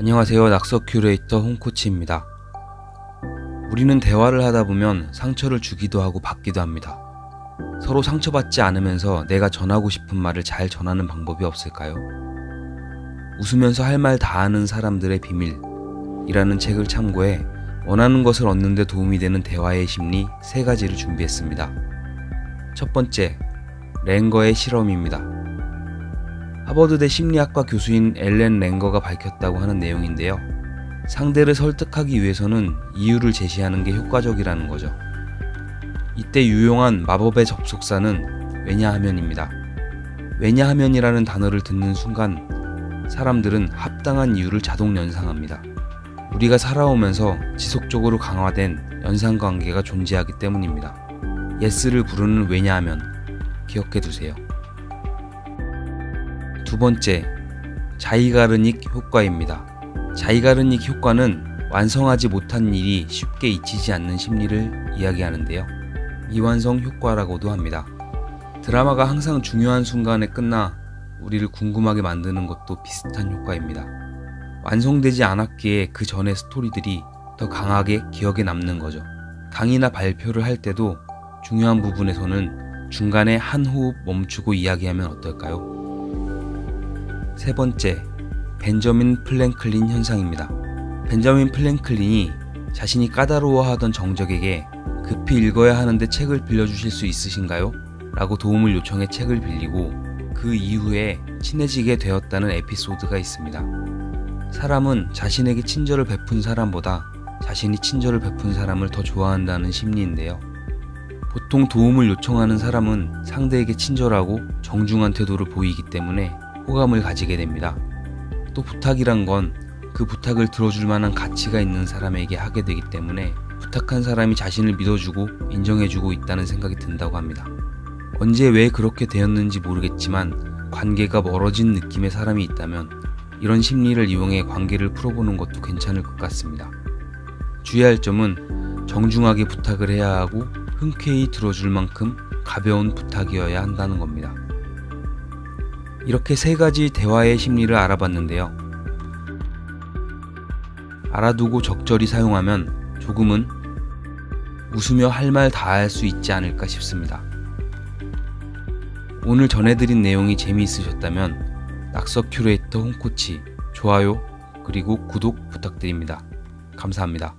안녕하세요. 낙서 큐레이터 홍코치입니다. 우리는 대화를 하다 보면 상처를 주기도 하고 받기도 합니다. 서로 상처받지 않으면서 내가 전하고 싶은 말을 잘 전하는 방법이 없을까요? 웃으면서 할 말 다 하는 사람들의 비밀이라는 책을 참고해 원하는 것을 얻는데 도움이 되는 대화의 심리 세 가지를 준비했습니다. 첫 번째, 랭거의 실험입니다. 하버드대 심리학과 교수인 엘렌 랭거가 밝혔다고 하는 내용인데요. 상대를 설득하기 위해서는 이유를 제시하는 게 효과적이라는 거죠. 이때 유용한 마법의 접속사는 왜냐하면입니다. 왜냐하면이라는 단어를 듣는 순간 사람들은 합당한 이유를 자동 연상합니다. 우리가 살아오면서 지속적으로 강화된 연상 관계가 존재하기 때문입니다. 예스를 부르는 왜냐하면 기억해 두세요. 두 번째, 자이가르닉 효과입니다. 자이가르닉 효과는 완성하지 못한 일이 쉽게 잊히지 않는 심리를 이야기하는데요. 미완성 효과라고도 합니다. 드라마가 항상 중요한 순간에 끝나 우리를 궁금하게 만드는 것도 비슷한 효과입니다. 완성되지 않았기에 그 전의 스토리들이 더 강하게 기억에 남는 거죠. 강의나 발표를 할 때도 중요한 부분에서는 중간에 한 호흡 멈추고 이야기하면 어떨까요? 세 번째, 벤저민 플랭클린 현상입니다. 벤저민 플랭클린이 자신이 까다로워하던 정적에게 급히 읽어야 하는데 책을 빌려주실 수 있으신가요? 라고 도움을 요청해 책을 빌리고 그 이후에 친해지게 되었다는 에피소드가 있습니다. 사람은 자신에게 친절을 베푼 사람보다 자신이 친절을 베푼 사람을 더 좋아한다는 심리인데요. 보통 도움을 요청하는 사람은 상대에게 친절하고 정중한 태도를 보이기 때문에 호감을 가지게 됩니다. 또 부탁이란 건 그 부탁을 들어줄 만한 가치가 있는 사람에게 하게 되기 때문에 부탁한 사람이 자신을 믿어주고 인정해주고 있다는 생각이 든다고 합니다. 언제 왜 그렇게 되었는지 모르겠지만 관계가 멀어진 느낌의 사람이 있다면 이런 심리를 이용해 관계를 풀어보는 것도 괜찮을 것 같습니다. 주의할 점은 정중하게 부탁을 해야 하고 흔쾌히 들어줄 만큼 가벼운 부탁이어야 한다는 겁니다. 이렇게 세 가지 대화의 심리를 알아봤는데요. 알아두고 적절히 사용하면 조금은 웃으며 할 말 다 할 수 있지 않을까 싶습니다. 오늘 전해드린 내용이 재미있으셨다면 낙서 큐레이터 홍코치 좋아요 그리고 구독 부탁드립니다. 감사합니다.